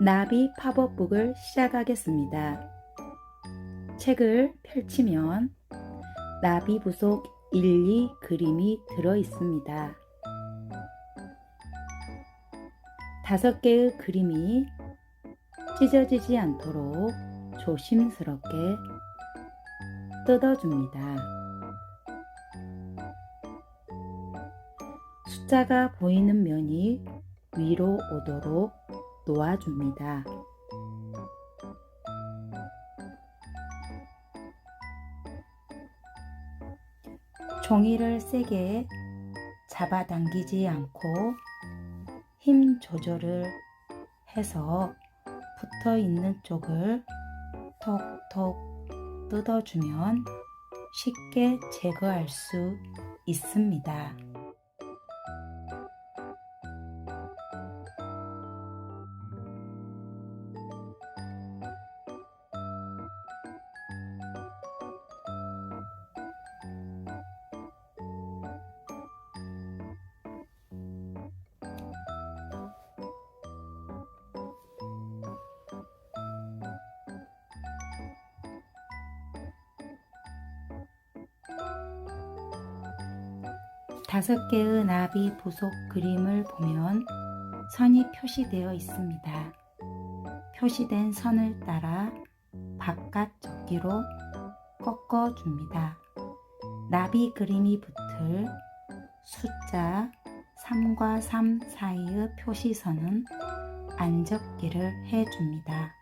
나비 팝업북을 시작하겠습니다. 책을 펼치면 나비 부속 1, 2 그림이 들어 있습니다. 다섯 개의 그림이 찢어지지 않도록 조심스럽게 뜯어줍니다. 숫자가 보이는 면이 위로 오도록 놓아줍니다. 종이를 세게 잡아당기지 않고 힘 조절을 해서 붙어 있는 쪽을 톡톡 뜯어주면 쉽게 제거할 수 있습니다. 다섯 개의 나비 부속 그림을 보면 선이 표시되어 있습니다. 표시된 선을 따라 바깥 접기로 꺾어줍니다. 나비 그림이 붙을 숫자 3과 3 사이의 표시선은 안접기를 해줍니다.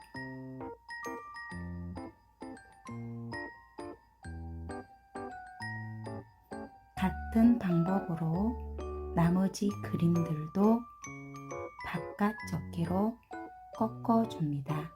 같은 방법으로 나머지 그림들도 바깥 접기로 꺾어줍니다.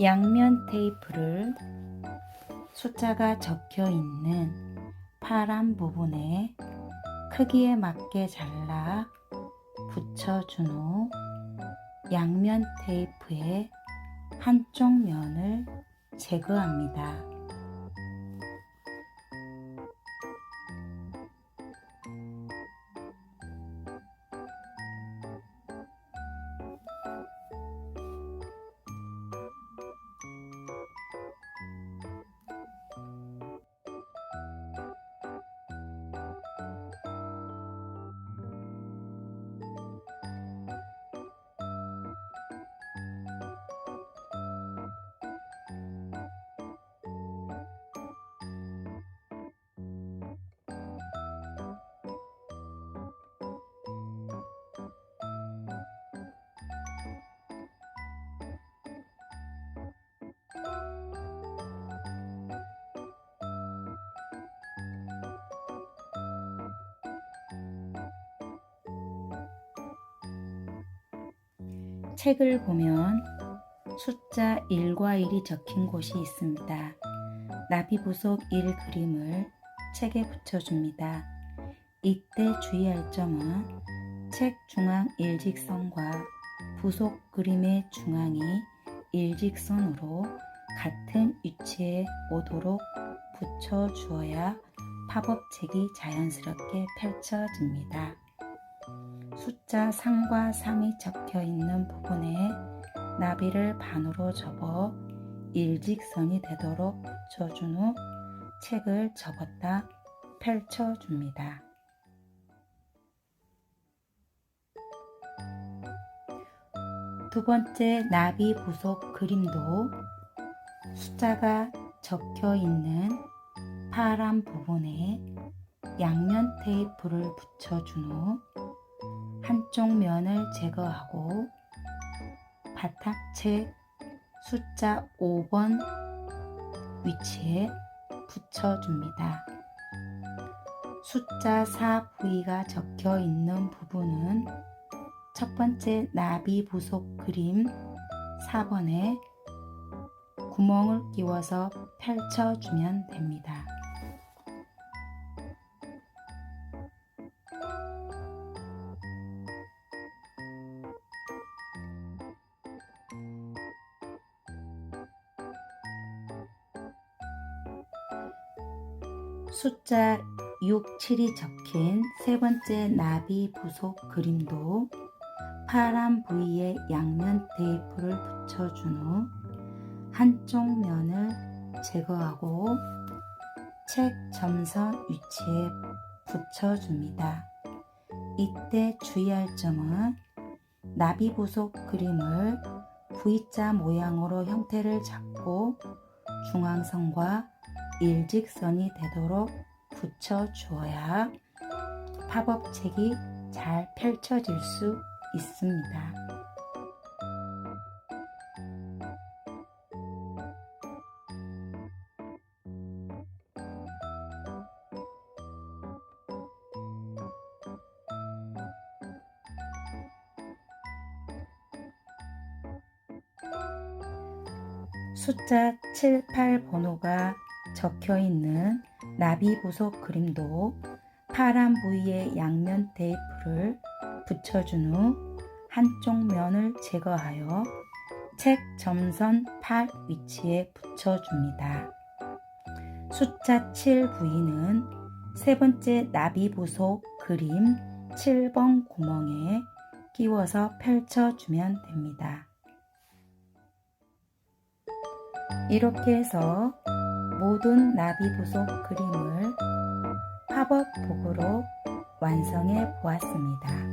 양면 테이프를 숫자가 적혀 있는 파란 부분에 크기에 맞게 잘라 붙여준 후 양면 테이프의 한쪽 면을 제거합니다. 책을 보면 숫자 1과 1이 적힌 곳이 있습니다. 나비 부속 1 그림을 책에 붙여줍니다. 이때 주의할 점은 책 중앙 일직선과 부속 그림의 중앙이 일직선으로 같은 위치에 오도록 붙여주어야 팝업책이 자연스럽게 펼쳐집니다. 숫자 3과 3이 적혀 있는 부분에 나비를 반으로 접어 일직선이 되도록 붙여준 후 책을 접었다 펼쳐줍니다. 두 번째 나비 부속 그림도 숫자가 적혀 있는 파란 부분에 양면 테이프를 붙여준 후 한쪽 면을 제거하고 바닥책 숫자 5번 위치에 붙여줍니다. 숫자 4 부위가 적혀 있는 부분은 첫 번째 나비 부속 그림 4번에 구멍을 끼워서 펼쳐주면 됩니다. 숫자 6, 7이 적힌 세 번째 나비 부속 그림도 파란 부위에 양면 테이프를 붙여준 후 한쪽 면을 제거하고 책 점선 위치에 붙여줍니다. 이때 주의할 점은 나비 부속 그림을 V자 모양으로 형태를 잡고 중앙선과 일직선이 되도록 붙여 주어야 팝업책이 잘 펼쳐질 수 있습니다. 숫자 7, 8 번호가 적혀 있는 나비 부속 그림도 파란 부위에 양면 테이프를 붙여준 후 한쪽 면을 제거하여 책 점선 팔 위치에 붙여줍니다. 숫자 7 부위는 세 번째 나비 부속 그림 7번 구멍에 끼워서 펼쳐주면 됩니다. 이렇게 해서 모든 나비 부속 그림을 팝업 복으로 완성해 보았습니다.